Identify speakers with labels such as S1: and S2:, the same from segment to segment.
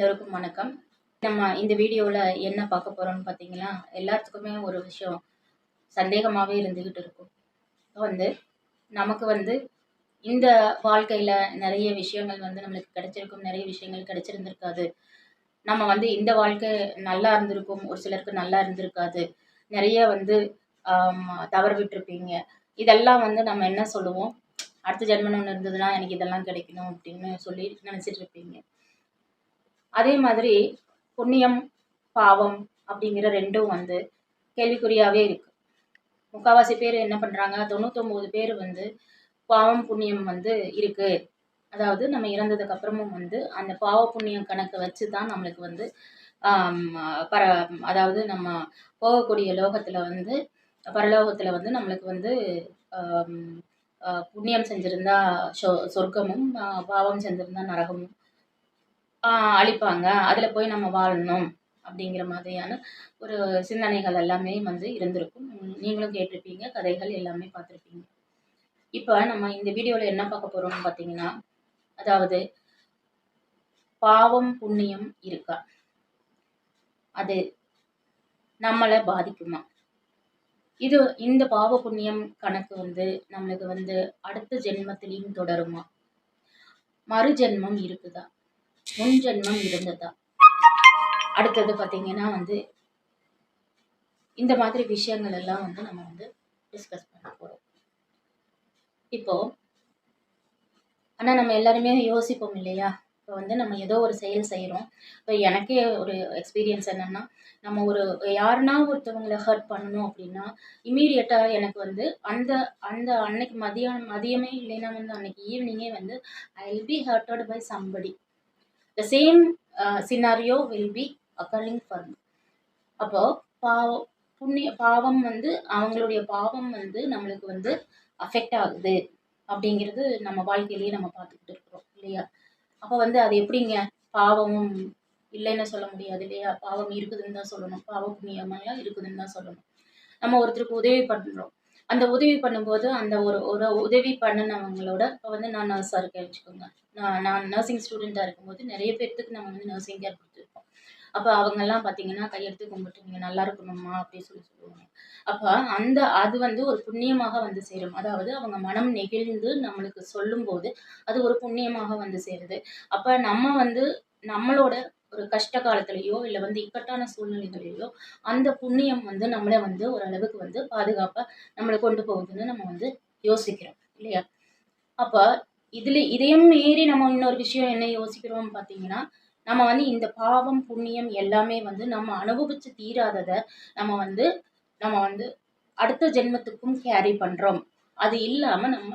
S1: எல்லோருக்கும் வணக்கம். நம்ம இந்த வீடியோவில் என்ன பார்க்க போகிறோம்னு பார்த்தீங்கன்னா எல்லாத்துக்குமே ஒரு விஷயம் சந்தேகமாகவே இருந்துக்கிட்டு இருக்கும். வந்து நமக்கு வந்து இந்த வாழ்க்கையில் நிறைய விஷயங்கள் வந்து நம்மளுக்கு கிடைச்சிருக்கும் நிறைய விஷயங்கள் கிடைச்சிருந்திருக்காது. நம்ம வந்து இந்த வாழ்க்கை நல்லா இருந்திருக்கும் ஒரு சிலருக்கு நல்லா இருந்திருக்காது. நிறைய வந்து தவறு விட்டுருப்பீங்க. இதெல்லாம் வந்து நம்ம என்ன சொல்லுவோம்? அடுத்த ஜென்மன் ஒன்று இருந்ததுன்னா எனக்கு இதெல்லாம் கிடைக்கணும் அப்படின்னு சொல்லி நினச்சிட்டு இருப்பீங்க. அதே மாதிரி புண்ணியம் பாவம் அப்படிங்கிற ரெண்டும் வந்து கேள்விக்குறியாகவே இருக்குது முக்கால்வாசி பேர் என்ன பண்ணுறாங்க தொண்ணூத்தொம்பது பேர் வந்து பாவம் புண்ணியம் வந்து இருக்குது அதாவது நம்ம இறந்ததுக்கு அப்புறமும் வந்து அந்த பாவ புண்ணியம் கணக்கை வச்சு தான் நம்மளுக்கு வந்து பர அதாவது நம்ம போகக்கூடிய லோகத்தில் வந்து பரலோகத்தில் வந்து நம்மளுக்கு வந்து புண்ணியம் செஞ்சுருந்தா சொ சொர்க்கமும் பாவம் செஞ்சுருந்தா நரகமும் அழிப்பாங்க. அதில் போய் நம்ம வாழணும் அப்படிங்கிற மாதிரியான ஒரு சிந்தனைகள் எல்லாமே வந்து இருந்திருக்கும். நீங்களும் கேட்டிருப்பீங்க கதைகள் எல்லாமே பார்த்துருப்பீங்க. இப்போ நம்ம இந்த வீடியோவில் என்ன பார்க்க போகிறோம்னு பார்த்தீங்கன்னா அதாவது பாவம் புண்ணியம் இருக்கா? அது நம்மளை பாதிக்குமா? இது இந்த பாவ புண்ணியம் கணக்கு வந்து நம்மளுக்கு வந்து அடுத்த ஜென்மத்திலையும் தொடருமா? மறு ஜென்மம் இருக்குதா? முன் ஜென்மம் இருந்ததா? அடுத்தது பார்த்தீங்கன்னா வந்து இந்த மாதிரி விஷயங்கள் எல்லாம் வந்து நம்ம வந்து டிஸ்கஸ் பண்ண போகிறோம் இப்போ ஆனால் நம்ம எல்லாருமே யோசிப்போம் இல்லையா? இப்போ வந்து நம்ம ஏதோ ஒரு செயல் செய்கிறோம் இப்போ எனக்கே ஒரு எக்ஸ்பீரியன்ஸ் என்னென்னா நம்ம ஒரு யாருனா ஒருத்தவங்களை ஹர்ட் பண்ணணும் அப்படின்னா இமீடியட்டாக எனக்கு வந்து அந்த அந்த அன்னைக்கு மதியம் மதியமே இல்லைன்னா வந்து அன்னைக்கு ஈவினிங்கே வந்து I will be hurted by somebody the same scenario will be occurring for அப்போது பாவம் புண்ணிய பாவம் வந்து அவங்களுடைய பாவம் வந்து நம்மளுக்கு வந்து அஃபெக்ட் ஆகுது. அப்படிங்கிறது நம்ம வாழ்க்கையிலேயே நம்ம பார்த்துக்கிட்டு இருக்கிறோம் இல்லையா? அப்போ வந்து அது எப்படிங்க? பாவமும் இல்லைன்னு சொல்ல முடியாது இல்லையா? பாவம் இருக்குதுன்னு தான் சொல்லணும். பாவ புண்ணியமெல்லாம் இருக்குதுன்னு தான் சொல்லணும். நம்ம ஒருத்தருக்கு உதவி பண்ணுறோம் அந்த உதவி பண்ணும்போது அந்த ஒரு ஒரு உதவி பண்ணினவங்களோட இப்போ வந்து நான் நர்ஸாக இருக்கேன் வச்சுக்கோங்க. நான் நான் நர்சிங் ஸ்டூடெண்ட்டாக இருக்கும்போது நிறைய பேர்த்துக்கு நம்ம வந்து நர்சிங் கேர் கொடுத்துருப்போம். அப்போ அவங்கெல்லாம் பார்த்தீங்கன்னா கையெடுத்து கும்பிட்டு நீங்கள் நல்லா இருக்கணுமா அப்படின்னு சொல்லி சொல்லுவாங்க. அப்போ அந்த அது வந்து ஒரு புண்ணியமாக வந்து சேரும். அதாவது அவங்க மனம் நெகிழ்ந்து நம்மளுக்கு சொல்லும்போது அது ஒரு புண்ணியமாக வந்து சேருது. அப்போ நம்ம வந்து நம்மளோட ஒரு கஷ்ட காலத்துலேயோ இல்லை வந்து இக்கட்டான சூழ்நிலைகளிலேயோ அந்த புண்ணியம் வந்து நம்மளை வந்து ஓரளவுக்கு வந்து பாதுகாப்பாக நம்மளை கொண்டு போகுதுன்னு நம்ம வந்து யோசிக்கிறோம் இல்லையா? அப்போ இதில் இதையும் மீறி நம்ம இன்னொரு விஷயம் என்ன யோசிக்கிறோம் பார்த்தீங்கன்னா நம்ம வந்து இந்த பாவம் புண்ணியம் எல்லாமே வந்து நம்ம அனுபவிச்சு தீராததை நம்ம வந்து நம்ம வந்து அடுத்த ஜென்மத்துக்கும் கேரி பண்ணுறோம் அது இல்லாமல் நம்ம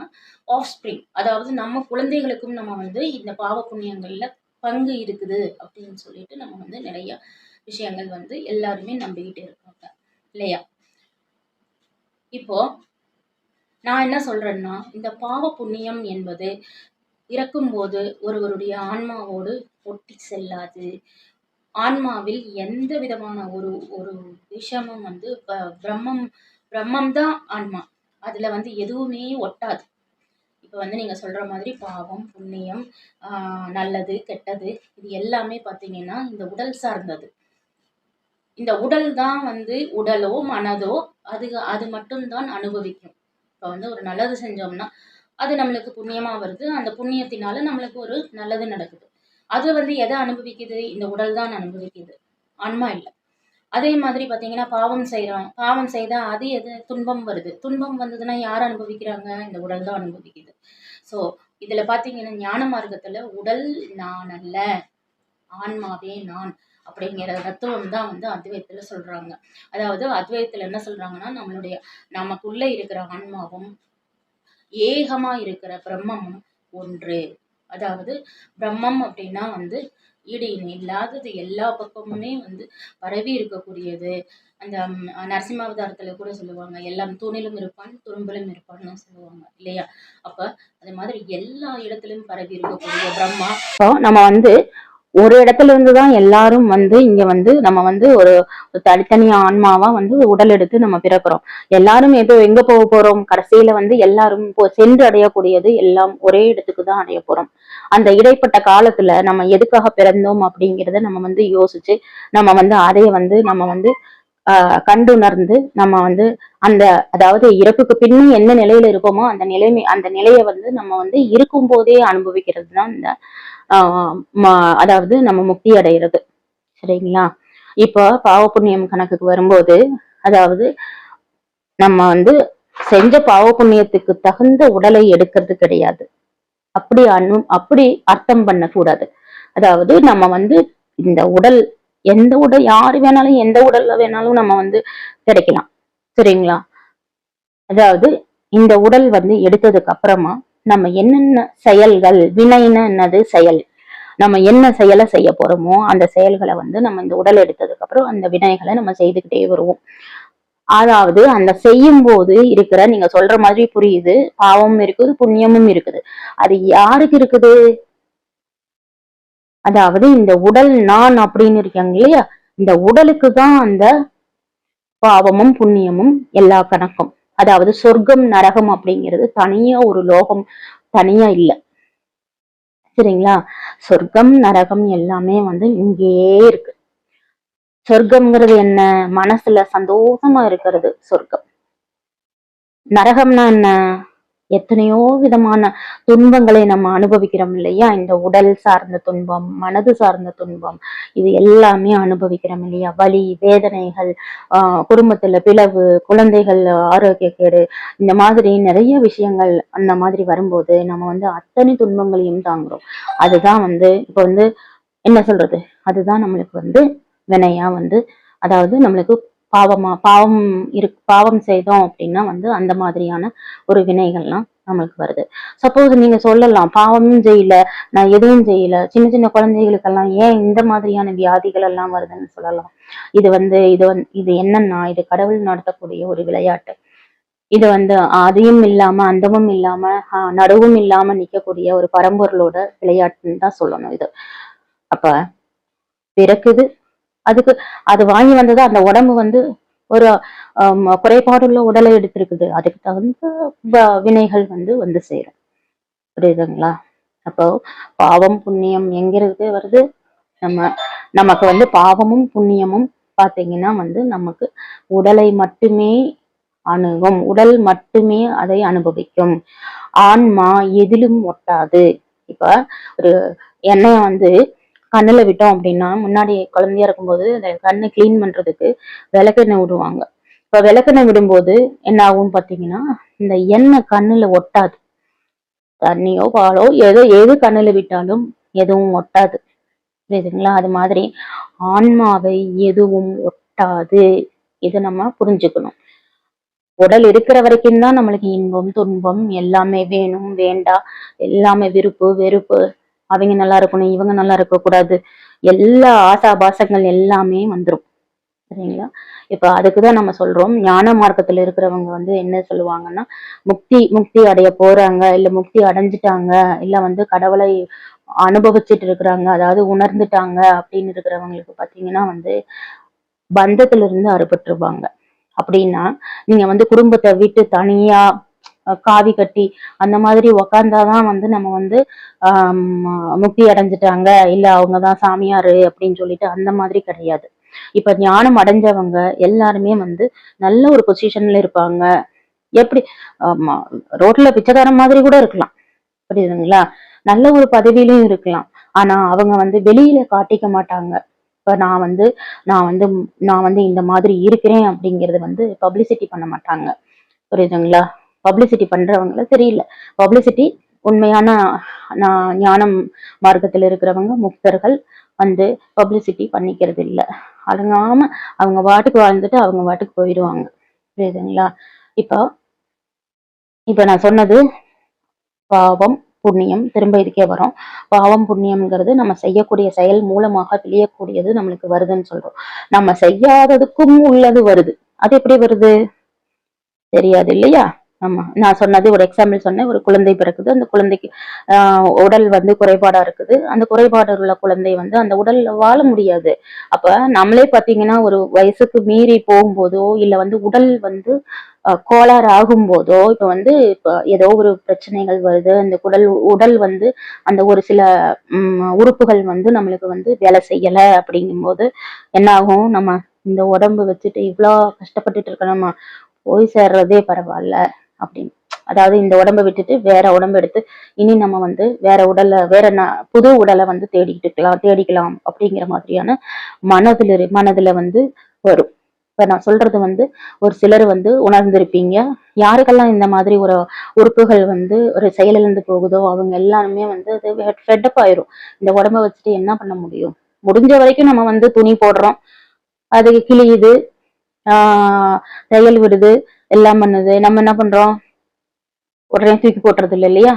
S1: ஆஃப் ஸ்ப்ரிங் அதாவது நம்ம குழந்தைகளுக்கும் நம்ம வந்து இந்த பாவ புண்ணியங்களில் பங்கு இருக்குது அப்படின்னு சொல்லிட்டு நம்ம வந்து நிறைய விஷயங்கள் வந்து எல்லாருமே நம்பிக்கிட்டு இருக்காங்க இல்லையா? இப்போ நான் என்ன சொல்றேன்னா இந்த பாவ புண்ணியம் என்பது இறக்கும்போது ஒருவருடைய ஆன்மாவோடு ஒட்டி செல்லாது. ஆன்மாவில் எந்த விதமான ஒரு ஒரு விஷயமும் வந்து பிரம்மம் பிரம்மம் தான் ஆன்மா. அதில் வந்து எதுவுமே ஒட்டாது. இப்போ வந்து நீங்கள் சொல்கிற மாதிரி பாவம் புண்ணியம் நல்லது கெட்டது இது எல்லாமே பார்த்தீங்கன்னா இந்த உடல் சார்ந்தது. இந்த உடல் தான் வந்து உடலோ மனதோ அது அது மட்டும்தான் அனுபவிக்கும். இப்போ வந்து ஒரு நல்லது செஞ்சோம்னா அது நம்மளுக்கு புண்ணியமாக வருது. அந்த புண்ணியத்தினால நம்மளுக்கு ஒரு நல்லது நடக்குது. அது வந்து எதை அனுபவிக்குது? இந்த உடல் தான் அனுபவிக்குது. ஆன்மா இல்லை. அதே மாதிரி பார்த்தீங்கன்னா பாவம் செய்கிறோம் பாவம் செய்தால் அது எது? துன்பம் வருது. துன்பம் வந்ததுன்னா யார் அனுபவிக்கிறாங்க? இந்த உடல் தான் அனுபவிக்குது. ஸோ இதில் பார்த்தீங்கன்னா ஞான மார்க்கத்தில் உடல் நான் அல்ல ஆன்மாவே நான் அப்படிங்கிற தத்துவம் தான் வந்து அத்வைத்தில் சொல்கிறாங்க அதாவது அத்வைத்தில் என்ன சொல்கிறாங்கன்னா நம்மளுடைய நமக்குள்ளே இருக்கிற ஆன்மாவும் ஏகமாக இருக்கிற பிரம்மமும் ஒன்று. அதாவது பிரம்மம் அப்படின்னா வந்து ஈடு இணை இல்லாதது எல்லா பக்கமுமே வந்து பரவி இருக்கக்கூடியது. அந்த நரசிம்மாவதாரத்தில் கூட சொல்லுவாங்க எல்லாம் தூணிலும் இருப்பான் துரும்பிலும் இருப்பான்னு சொல்லுவாங்க இல்லையா? அப்போ அது மாதிரி எல்லா இடத்துலையும் பரவி இருக்கக்கூடிய பிரம்மா. நம்ம வந்து ஒரு இடத்துல இருந்து தான் எல்லாரும் வந்து இங்க வந்து நம்ம வந்து ஒரு தனித்தனி ஆன்மாவா வந்து உடல் எடுத்து நம்ம பிறக்கிறோம். எல்லாரும் எதோ எங்க போக போறோம்? கடைசியில வந்து எல்லாரும் சென்று அடையக்கூடியது எல்லாம் ஒரே இடத்துக்கு தான் அடைய போறோம். அந்த இடைப்பட்ட காலத்துல நம்ம எதுக்காக பிறந்தோம் அப்படிங்கிறத நம்ம வந்து யோசிச்சு நம்ம வந்து அதைய வந்து நம்ம வந்து ஆஹ் கண்டுணர்ந்து நம்ம வந்து அந்த அதாவது இறப்புக்கு பின்னும் என்ன நிலையில இருப்போமோ அந்த நிலைமை அந்த நிலையை வந்து நம்ம வந்து இருக்கும் போதே அனுபவிக்கிறது தான் இந்த ஆஹ் ம- அதாவது நம்ம முக்தி அடைகிறது சரிங்களா? இப்போ பாவ புண்ணியம் கணக்குக்கு வரும்போது அதாவது நம்ம வந்து செஞ்ச பாவ புண்ணியத்துக்கு தகுந்த உடலை எடுக்கிறது கிடையாது. அப்படி அனு அப்படி அர்த்தம் பண்ணக்கூடாது. அதாவது நம்ம வந்து இந்த உடல் எந்த உடல் யாரு வேணாலும் எந்த உடல்ல வேணாலும் நம்ம வந்து கிடைக்கலாம். சரிங்களா? அதாவது இந்த உடல் வந்து எடுத்ததுக்கு அப்புறமா நம்ம என்னென்ன செயல்கள் வினைன்னு என்னது செயல்? நம்ம என்ன செயலை செய்ய போறோமோ அந்த செயல்களை வந்து நம்ம இந்த உடல் எடுத்ததுக்கு அப்புறம் அந்த வினைகளை நம்ம செய்துக்கிட்டே வருவோம். அதாவது அந்த செய்யும் போது இருக்கிற நீங்க சொல்ற மாதிரி புரியுது. பாவமும் இருக்குது புண்ணியமும் இருக்குது. அது யாருக்கு இருக்குது? அதாவது இந்த உடல் நான் அப்படின்னு இருக்காங்க இல்லையா? இந்த உடலுக்கு தான் அந்த பாவமும் புண்ணியமும் எல்லா கணக்கும். அதாவது சொர்க்கம் நரகம் அப்படிங்கிறது தனியா ஒரு லோகம் தனியா இல்ல. சரிங்களா? சொர்க்கம் நரகம் எல்லாமே வந்து இங்கேயே இருக்கு. சொர்க்கம்ங்கிறது என்ன? மனசுல சந்தோஷமா இருக்கிறது சொர்க்கம். நரகம்னா என்ன? எத்தனையோ விதமான துன்பங்களை நம்ம அனுபவிக்கிறோம் இல்லையா? இந்த உடல் சார்ந்த துன்பம் மனது சார்ந்த துன்பம் இது எல்லாமே அனுபவிக்கிறோம் இல்லையா? வலி வேதனைகள் ஆஹ் குடும்பத்துல பிளவு குழந்தைகள் ஆரோக்கிய கேடு இந்த மாதிரி நிறைய விஷயங்கள் அந்த மாதிரி வரும்போது நம்ம வந்து அத்தனை துன்பங்களையும் தாங்குறோம். அதுதான் வந்து இப்ப வந்து என்ன சொல்றது? அதுதான் நம்மளுக்கு வந்து வினையா வந்து அதாவது நம்மளுக்கு பாவமா பாவம் இரு பாவம் செய்தோம் அப்படின்னா வந்து அந்த மாதிரியான ஒரு வினைகள்லாம் நம்மளுக்கு வருது. சப்போஸ் நீங்க சொல்லலாம் பாவமும் செய்யல நான் எதுவும் செய்யல சின்ன சின்ன குழந்தைகளுக்கெல்லாம் ஏன் இந்த மாதிரியான வியாதிகள் எல்லாம் வருதுன்னு சொல்லலாம். இது வந்து இது வந்து இது என்னன்னா இது கடவுள் நடத்தக்கூடிய ஒரு விளையாட்டு. இது வந்து அதையும் இல்லாம அந்தமும் இல்லாம நடுவும் இல்லாம நிக்கக்கூடிய ஒரு பரம்பொருளோட விளையாட்டுன்னு தான் சொல்லணும் இது. அப்ப பிறக்குது அதுக்கு அது வாங்கி வந்தது அந்த உடம்பு வந்து ஒரு குறைபாடுள்ள உடலை எடுத்திருக்குது. அதுக்கு தகுந்த வினைகள் வந்து வந்து சேரும். புரியுதுங்களா? அப்போ பாவம் புண்ணியம் எங்கிருக்கு வருது? நம்ம நமக்கு வந்து பாவமும் புண்ணியமும் பார்த்தீங்கன்னா வந்து நமக்கு உடலை மட்டுமே அணுகும். உடல் மட்டுமே அதை அனுபவிக்கும். ஆன்மா எதிலும் ஒட்டாது. இப்ப ஒரு எண்ணெயை வந்து கண்ணில் விட்டோம் அப்படின்னா முன்னாடி குழந்தையா இருக்கும்போது அந்த கண்ணை க்ளீன் பண்றதுக்கு விளக்கெண்ணெய் விடுவாங்க. இப்போ விளக்கெண்ணெய் விடும்போது என்ன ஆகும் பார்த்தீங்கன்னா இந்த எண்ணெய் கண்ணில் ஒட்டாது. தண்ணியோ பாலோ ஏதோ எது கண்ணில் விட்டாலும் எதுவும் ஒட்டாது. புரியுதுங்களா? அது மாதிரி ஆன்மாவை எதுவும் ஒட்டாது. இதை நம்ம புரிஞ்சுக்கணும். உடல் இருக்கிற வரைக்கும் தான் நம்மளுக்கு இன்பம் துன்பம் எல்லாமே வேணும் வேண்டா. எல்லாமே விருப்பு வெறுப்பு. அவங்க நல்லா இருக்கணும் இவங்க நல்லா இருக்கக்கூடாது. எல்லா ஆசாபாசங்கள் எல்லாமே வந்துரும். சரிங்களா? இப்ப அதுக்குதான் நம்ம சொல்றோம் ஞான மார்க்கத்துல இருக்கிறவங்க வந்து என்ன சொல்லுவாங்கன்னா முக்தி முக்தி அடைய போறாங்க இல்ல முக்தி அடைஞ்சிட்டாங்க இல்ல வந்து கடவுளை அனுபவிச்சுட்டு இருக்கிறாங்க அதாவது உணர்ந்துட்டாங்க அப்படின்னு இருக்கிறவங்களுக்கு பாத்தீங்கன்னா வந்து பந்தத்துல இருந்து அறுபட்டுருவாங்க அப்படின்னா நீங்க வந்து குடும்பத்தை விட்டு தனியா காவி கட்டி அந்த மாதிரி உக்காந்தாதான் வந்து நம்ம வந்து ஆஹ் முக்தி அடைஞ்சிட்டாங்க. இல்ல அவங்கதான் சாமியாரு அப்படின்னு சொல்லிட்டு அந்த மாதிரி கிடையாது. இப்ப ஞானம் அடைஞ்சவங்க எல்லாருமே வந்து நல்ல ஒரு பொசிஷன்ல இருப்பாங்க. எப்படி? ரோட்ல பிச்சைக்காரன் மாதிரி கூட இருக்கலாம். புரியுதுங்களா? நல்ல ஒரு பதவியிலும் இருக்கலாம். ஆனா அவங்க வந்து வெளியில காட்டிக்க மாட்டாங்க. இப்ப நான் வந்து நான் வந்து நான் வந்து இந்த மாதிரி இருக்கிறேன் அப்படிங்கறது வந்து பப்ளிசிட்டி பண்ண மாட்டாங்க. புரியுதுங்களா? பப்ளிசிட்டி பண்றவங்கள தெரியல பப்ளிசிட்டி உண்மையான நான் ஞானம் மார்க்கத்தில் இருக்கிறவங்க முக்தர்கள் வந்து பப்ளிசிட்டி பண்ணிக்கிறது இல்லை அடங்காம அவங்க பாட்டுக்கு வாழ்ந்துட்டு அவங்க பாட்டுக்கு போயிடுவாங்க. புரியுதுங்களா? இப்போ இப்போ நான் சொன்னது பாவம் புண்ணியம் திரும்ப இதுக்கே வரும். பாவம் புண்ணியம்ங்கிறது நம்ம செய்யக்கூடிய செயல் மூலமாக விளையக்கூடியது நம்மளுக்கு வருதுன்னு சொல்றோம். நம்ம செய்யாததுக்கும் உள்ளது வருது. அது எப்படி வருது? தெரியாது இல்லையா? ஆமா. நான் சொன்னது ஒரு எக்ஸாம்பிள் சொன்னேன். ஒரு குழந்தை பிறக்குது. அந்த குழந்தைக்கு உடல் வந்து குறைபாடா இருக்குது. அந்த குறைபாடு உள்ள குழந்தை வந்து அந்த உடல்ல வாழ முடியாது. அப்ப நம்மளே பாத்தீங்கன்னா ஒரு வயசுக்கு மீறி போகும்போதோ இல்ல வந்து உடல் வந்து
S2: கோளாறு கோளாறு ஆகும்போதோ இப்போ வந்து இப்போ ஏதோ ஒரு பிரச்சனைகள் வருது. அந்த உடல் உடல் வந்து அந்த ஒரு சில உறுப்புகள் வந்து நம்மளுக்கு வந்து வேலை செய்யல அப்படிங்கும்போது என்ன ஆகும்? நம்ம இந்த உடம்பு வச்சுட்டு இவ்வளோ கஷ்டப்பட்டுட்டு இருக்க நம்ம போய் சேர்றதே பரவாயில்ல. அப்படின்னு. அதாவது இந்த உடம்பை விட்டுட்டு வேற உடம்பு எடுத்து இனி நம்ம வந்து வேற உடலை வேற புது உடலை வந்து தேடிக்கிட்டுக்கலாம் தேடிக்கலாம் அப்படிங்கிற மாதிரியான மனதில் இரு- மனதுல வந்து வரும். இப்ப நான் சொல்றது வந்து ஒரு சிலர் வந்து உணர்ந்திருப்பீங்க. யாருக்கெல்லாம் இந்த மாதிரி ஒரு உறுப்புகள் வந்து ஒரு செயலிழந்து போகுதோ அவங்க எல்லாருமே வந்து அது ஃபெட்டப் ஆயிரும். இந்த உடம்ப வச்சுட்டு என்ன பண்ண முடியும்? முடிஞ்ச வரைக்கும் நம்ம வந்து துணி போடுறோம். அது கிழியுது. ஆஹ் தையல் விடுது. எல்லாம் பண்ணுது. நம்ம என்ன பண்றோம்? உடனே தூக்கி போட்டுறது இல்லை இல்லையா?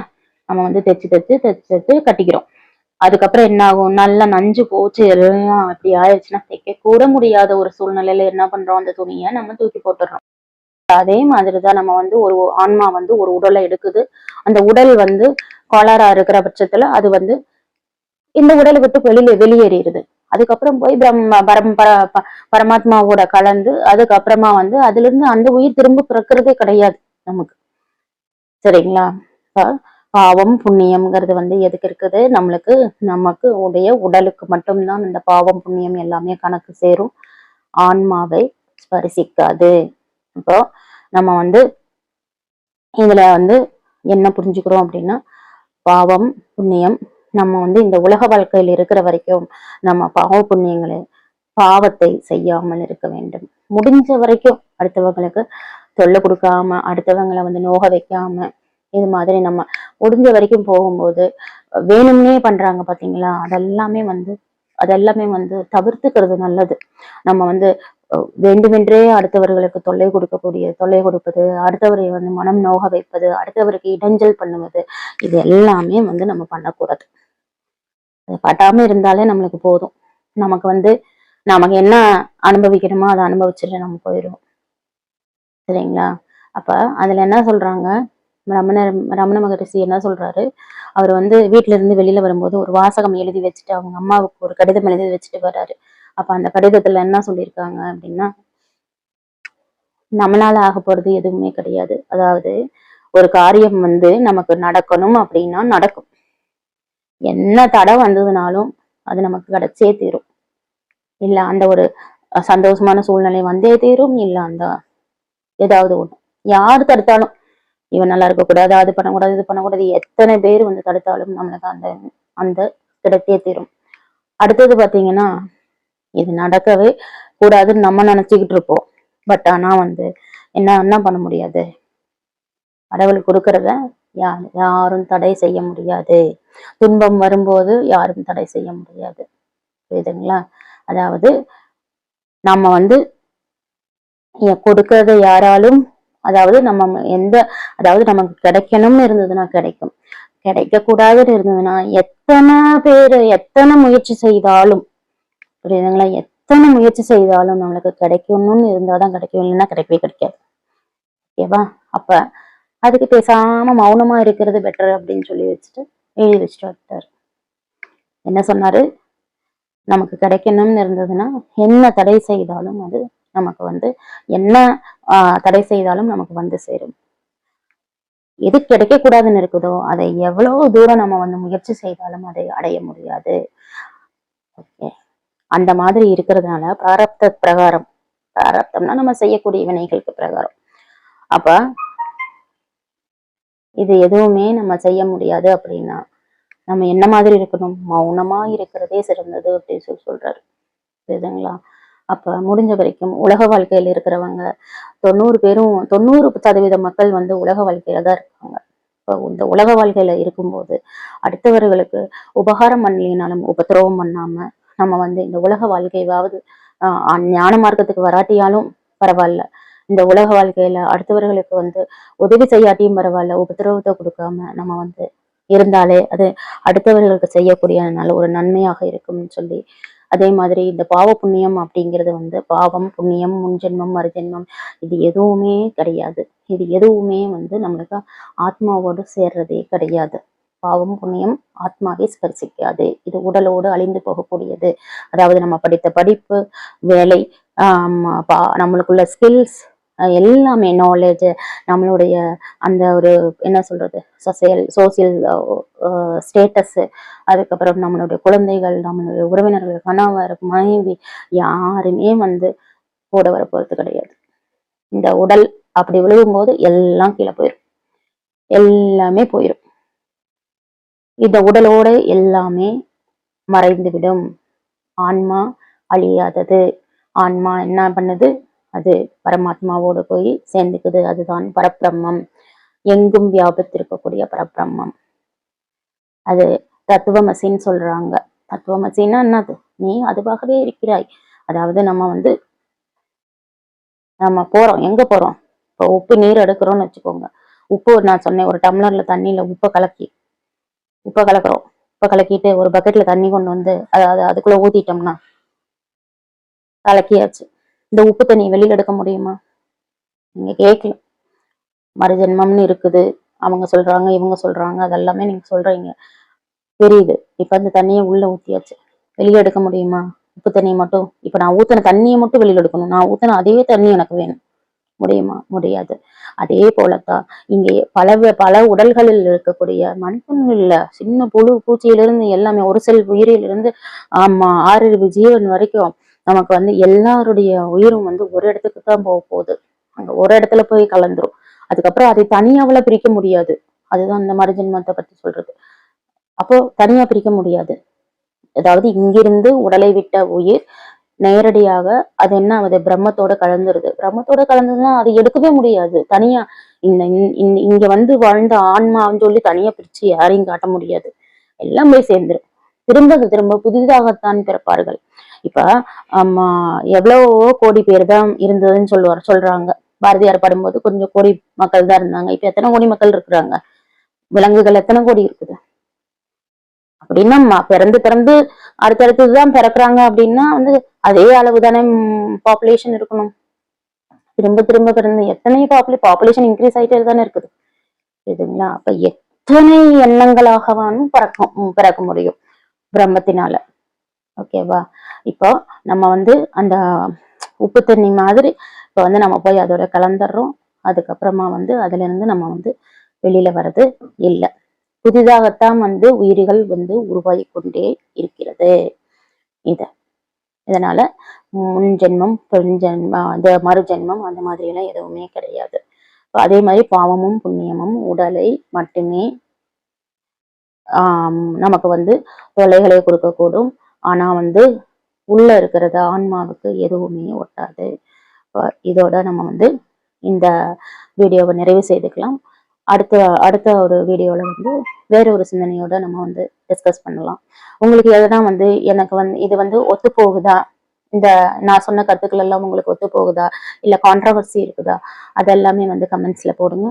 S2: நம்ம வந்து தைச்சு தைச்சு தைச்சு தைச்சு கட்டிக்கிறோம். அதுக்கப்புறம் என்ன ஆகும்? நல்லா நஞ்சு போச்சு. எல்லாம் அப்படி ஆயிடுச்சுன்னா தைக்க கூட முடியாத ஒரு சூழ்நிலையில என்ன பண்றோம்? அந்த துணியை நம்ம தூக்கி போட்டுடுறோம் அதே மாதிரிதான் நம்ம வந்து ஒரு ஆன்மா வந்து ஒரு உடலை எடுக்குது. அந்த உடல் வந்து கோளாறா இருக்கிற பட்சத்துல அது வந்து இந்த உடலை விட்டு வெளியில வெளியேறிடுது. அதுக்கப்புறம் போய் பிரம்ம பரம் ப- பரமாத்மாவோட கலந்து அதுக்கப்புறமா வந்து அதுல இருந்து அந்த உயிர் திரும்ப பிறக்கிறதே கிடையாது நமக்கு. சரிங்களா? பாவம் புண்ணியம்ங்கிறது வந்து எதுக்கு இருக்குது? நம்மளுக்கு நமக்கு உடைய உடலுக்கு மட்டும்தான் இந்த பாவம் புண்ணியம் எல்லாமே கணக்கு சேரும். ஆன்மாவை ஸ்பரிசிக்காது. இப்போ நம்ம வந்து இதுல வந்து என்ன புரிஞ்சுக்கிறோம் அப்படின்னா பாவம் புண்ணியம் நம்ம வந்து இந்த உலக வாழ்க்கையில் இருக்கிற வரைக்கும் நம்ம பாவ புண்ணியங்களை பாவத்தை செய்யாமல் இருக்க வேண்டும். முடிஞ்ச வரைக்கும் அடுத்தவங்களுக்கு தொல்லை கொடுக்காம அடுத்தவங்களை வந்து நோக வைக்காம இது மாதிரி நம்ம முடிஞ்ச வரைக்கும் போகும்போது வேணும்னே பண்றாங்க பாத்தீங்களா? அதெல்லாமே வந்து அதெல்லாமே வந்து தவிர்த்துக்கிறது நல்லது. நம்ம வந்து வேண்டுமென்றே அடுத்தவர்களுக்கு தொல்லை கொடுக்கக்கூடிய தொல்லை கொடுப்பது அடுத்தவரை வந்து மனம் நோக வைப்பது அடுத்தவருக்கு இடைஞ்சல் பண்ணுவது இது எல்லாமே வந்து நம்ம பண்ணக்கூடாது. அது இருந்தாலே நம்மளுக்கு போதும். நமக்கு வந்து நமக்கு என்ன அனுபவிக்கணுமோ அதை அனுபவிச்சுட்டு நம்ம போயிடுவோம். சரிங்களா? அப்ப அதுல என்ன சொல்றாங்க? ரமண ரமண மகரிஷி என்ன சொல்றாரு? அவர் வந்து வீட்டுல இருந்து வெளியில வரும்போது ஒரு வாசகம் எழுதி வச்சுட்டு அவங்க அம்மாவுக்கு ஒரு கடிதம் எழுதி வச்சுட்டு வர்றாரு அப்ப அந்த கடிதத்துல என்ன சொல்லியிருக்காங்க அப்படின்னா நம்மளால ஆக போறது எதுவுமே கிடையாது. அதாவது ஒரு காரியம் வந்து நமக்கு நடக்கணும் அப்படின்னா நடக்கும். என்ன தடை வந்ததுனாலும் அது நமக்கு கிடைச்சே தீரும். இல்ல அந்த ஒரு சந்தோஷமான சூழ்நிலை வந்தே தீரும் இல்ல அந்த ஏதாவது ஒண்ணு. யார் தடுத்தாலும் இவன் நல்லா இருக்கக்கூடாது அது பண்ணக்கூடாது இது பண்ணக்கூடாது எத்தனை பேர் வந்து தடுத்தாலும் நம்மளுக்கு அந்த அந்த கிடைத்தே தீரும். அடுத்தது பாத்தீங்கன்னா இது நடக்கவே கூடாதுன்னு நம்ம நினச்சிக்கிட்டு இருப்போம். பட் ஆனா வந்து என்ன என்ன பண்ண முடியாது? கடவுள் கொடுக்கறத யாரும் தடை செய்ய முடியாது. துன்பம் வரும்போது யாரும் தடை செய்ய முடியாது. புரியுதுங்களா? அதாவது நம்ம வந்து கொடுக்கறத யாராலும் அதாவது நம்ம எந்த அதாவது நமக்கு கிடைக்கணும்னு இருந்ததுன்னா கிடைக்கும். கிடைக்க கூடாதுன்னு இருந்ததுன்னா எத்தனை பேர் எத்தனை முயற்சி செய்தாலும் புரியுதுங்களா? எத்தனை முயற்சி செய்தாலும் நம்மளுக்கு கிடைக்கணும்னு இருந்தாதான் கிடைக்கும் இல்லைன்னா கிடைக்கவே கிடைக்காது. ஓகேவா? அப்ப அதுக்கு பேசாம மௌனமா இருக்கிறது பெட்டர் அப்படின்னு சொல்லி வச்சுட்டு எழுதி வச்சுட்டு வந்துட்டார். என்ன சொன்னாரு? நமக்கு கிடைக்கணும்னு இருந்ததுன்னா என்ன தடை செய்தாலும் அது நமக்கு வந்து என்ன தடை செய்தாலும் நமக்கு வந்து சேரும். எது கிடைக்க கூடாதுன்னு இருக்குதோ அதை எவ்வளவு தூரம் நம்ம வந்து முயற்சி செய்தாலும் அதை அடைய முடியாது. ஓகே. அந்த மாதிரி இருக்கிறதுனால பிராரப்த பிரகாரம் பிராரப்தம்னா நம்ம செய்யக்கூடிய வினைகளுக்கு பிரகாரம். அப்ப இது எதுவுமே நம்ம செய்ய முடியாது அப்படின்னா நம்ம என்ன மாதிரி இருக்கணும்? மௌனமா இருக்கிறதே சிறந்தது அப்படின்னு சொல்லி சொல்றாரு. புரியுதுங்களா? அப்ப முடிஞ்ச வரைக்கும் உலக வாழ்க்கையில இருக்கிறவங்க தொண்ணூறு பேரும் தொண்ணூறு சதவீத மக்கள் வந்து உலக வாழ்க்கையில தான் இருக்காங்க. இப்போ இந்த உலக வாழ்க்கையில இருக்கும்போது அடுத்தவர்களுக்கு உபகாரம் பண்ணலினாலும் உபத்திரவம் பண்ணாம நம்ம வந்து இந்த உலக வாழ்க்கையாவது ஆஹ் ஞான மார்க்கத்துக்கு வராட்டியாலும் பரவாயில்ல. இந்த உலக வாழ்க்கையில அடுத்தவர்களுக்கு வந்து உதவி செய்யாட்டியும் பரவாயில்ல உபத்திரவத்தை கொடுக்காம நம்ம வந்து இருந்தாலே அது அடுத்தவர்களுக்கு செய்யக்கூடிய நல்ல ஒரு நன்மையாக இருக்கும்னு சொல்லி அதே மாதிரி இந்த பாவ புண்ணியம் அப்படிங்கிறது வந்து பாவம் புண்ணியம் முன்ஜென்மம் மறுஜென்மம் இது எதுவுமே கிடையாது. இது எதுவுமே வந்து நம்மளுக்கு ஆத்மாவோடு சேர்றதே கிடையாது. பாவம் புண்ணியம் ஆத்மாவை ஸ்பரிசிக்காது. இது உடலோடு அழிந்து போகக்கூடியது. அதாவது நம்ம படித்த படிப்பு வேலை பா- நம்மளுக்குள்ள ஸ்கில்ஸ் எல்லாமே நாலேஜ் நம்மளுடைய அந்த ஒரு என்ன சொல்றது சோசியல் சோசியல் ஸ்டேட்டஸ் அதுக்கப்புறம் நம்மளுடைய குழந்தைகள் நம்மளுடைய உறவினர்கள் கணவர் மனைவி யாருமே வந்து கூட வர போறது கிடையாது. இந்த உடல் அப்படி விழுகும்போது எல்லாம் கீழே போயிடும் எல்லாமே போயிடும் இந்த உடலோட எல்லாமே மறைந்துவிடும். ஆன்மா அழியாதது. ஆன்மா என்ன பண்ணுது? அது பரமாத்மாவோட போய் சேர்ந்துக்குது. அதுதான் பரபிரம்மம். எங்கும் வியாபித்திருக்கக்கூடிய பரபிரம்மம். அது தத்துவமசின்னு சொல்றாங்க. தத்துவமசின்னா என்னது? நீ அதுவாகவே இருக்கிறாய். அதாவது நம்ம வந்து நம்ம போறோம். எங்க போறோம்? இப்போ உப்பு நீர் எடுக்கிறோம்னு வச்சுக்கோங்க. உப்பு நான் சொன்னேன் ஒரு டம்ளர்ல தண்ணியில உப்பை கலக்கி. உப்பை கலக்குறோம். உப்பை கலக்கிட்டு ஒரு பக்கெட்ல தண்ணி கொண்டு வந்து அதாவது அதுக்குள்ள ஊத்திட்டோம்னா கலக்கியாச்சு. இந்த உப்பு தண்ணியை வெளியில எடுக்க முடியுமா? நீங்கள் கேட்கல மறுஜென்மம்னு இருக்குது. அவங்க சொல்கிறாங்க இவங்க சொல்கிறாங்க அதெல்லாமே நீங்கள் சொல்கிறீங்க தெரியுது. இப்போ அந்த தண்ணியை உள்ளே ஊற்றியாச்சு வெளியே எடுக்க முடியுமா? உப்பு தண்ணியை மட்டும். இப்போ நான் ஊத்தின தண்ணியை மட்டும் வெளியில் எடுக்கணும். நான் ஊத்தின அதே தண்ணி எனக்கு வேணும். முடியுமா? முடியாது. அதே போலத்தான் இங்கே பல வ- பல உடல்களில் இருக்கக்கூடிய மண்புண்ணில் சின்ன புழு பூச்சியிலிருந்து எல்லாமே ஒரு செல் உயிரிலிருந்து ஆமாம் ஆறு ஜீவன் வரைக்கும் நமக்கு வந்து எல்லாருடைய உயிரும் வந்து ஒரு இடத்துக்கு தான் போக போகுது. அங்க ஒரு இடத்துல போய் கலந்துரும். அதுக்கப்புறம் அதை தனியாவில் பிரிக்க முடியாது. அதுதான் இந்த மறுஜென்மத்தை பத்தி சொல்றது. அப்போ தனியா பிரிக்க முடியாது. அதாவது இங்கிருந்து உடலை விட்ட உயிர் நேரடியாக அது என்ன ஆகுது? பிரம்மத்தோட கலந்துருது. பிரம்மத்தோட கலந்ததுன்னா அது எடுக்கவே முடியாது. தனியா இந்த இந்த- இங்க வந்து வாழ்ந்த ஆன்மான்னு சொல்லி தனியா பிரிச்சு யாரையும் காட்ட முடியாது. எல்லாம் போய் சேர்ந்துரும். திரும்ப திரும்ப புதிதாகத்தான் பிறப்பார்கள். இப்ப ஆமா எவ்வளவோ கோடி பேர் தான் இருந்ததுன்னு சொல்லுவார் சொல்றாங்க. பாரதியார் படும்போது கொஞ்சம் கோடி மக்கள் தான் இருந்தாங்க. இப்ப எத்தனை கோடி மக்கள் இருக்கிறாங்க? விலங்குகள் எத்தனை கோடி இருக்குது? அப்படின்னா பிறந்து பிறந்து அடுத்தடுத்துதான் பிறக்குறாங்க அப்படின்னா வந்து அதே அளவு தானே பாப்புலேஷன் இருக்கணும். திரும்ப திரும்ப பிறந்து எத்தனை பாப்புலே பாப்புலேஷன் இன்க்ரீஸ் ஆகிட்டே தானே இருக்குது. சரிங்களா அப்ப எத்தனை எண்ணங்களாகவானும் பிறக்கும் பிறக்க முடியும். பிரம்மத்தினால. ஓகேவா இப்போ நம்ம வந்து அந்த உப்பு தண்ணி மாதிரி இப்போ வந்து நம்ம போய் அதோட கலந்துடுறோம். அதுக்கப்புறமா வந்து அதுல இருந்து நம்ம வந்து வெளியில வர்றது இல்லை. புதிதாகத்தான் வந்து உயிரிகள் வந்து உருவாகி கொண்டே இருக்கிறது. இதை. இதனால முன் ஜென்மம் பெண் அந்த மறுஜென்மம் அந்த மாதிரி எல்லாம் எதுவுமே கிடையாது. அதே மாதிரி பாவமும் புண்ணியமும் உடலை மட்டுமே நமக்கு வந்து தொல்லைகளை கொடுக்கக்கூடும். ஆனால் வந்து உள்ளே இருக்கிறது ஆன்மாவுக்கு எதுவுமே ஒட்டாது. இதோட நம்ம வந்து இந்த வீடியோவை நிறைவு செய்துக்கலாம். அடுத்த அடுத்த ஒரு வீடியோவில் வந்து வேற ஒரு சிந்தனையோட நம்ம வந்து டிஸ்கஸ் பண்ணலாம். உங்களுக்கு எதனா வந்து எனக்கு வந்து இது வந்து ஒத்து போகுதா? இந்த நான் சொன்ன கருத்துக்கள் எல்லாம் உங்களுக்கு ஒத்து போகுதா? இல்லை கான்ட்ரவர்சி இருக்குதா? அதெல்லாமே வந்து கமெண்ட்ஸில் போடுங்க.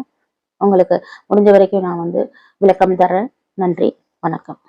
S2: உங்களுக்கு முடிஞ்ச வரைக்கும் நான் வந்து விளக்கம் தரேன் நன்றி. வணக்கம்.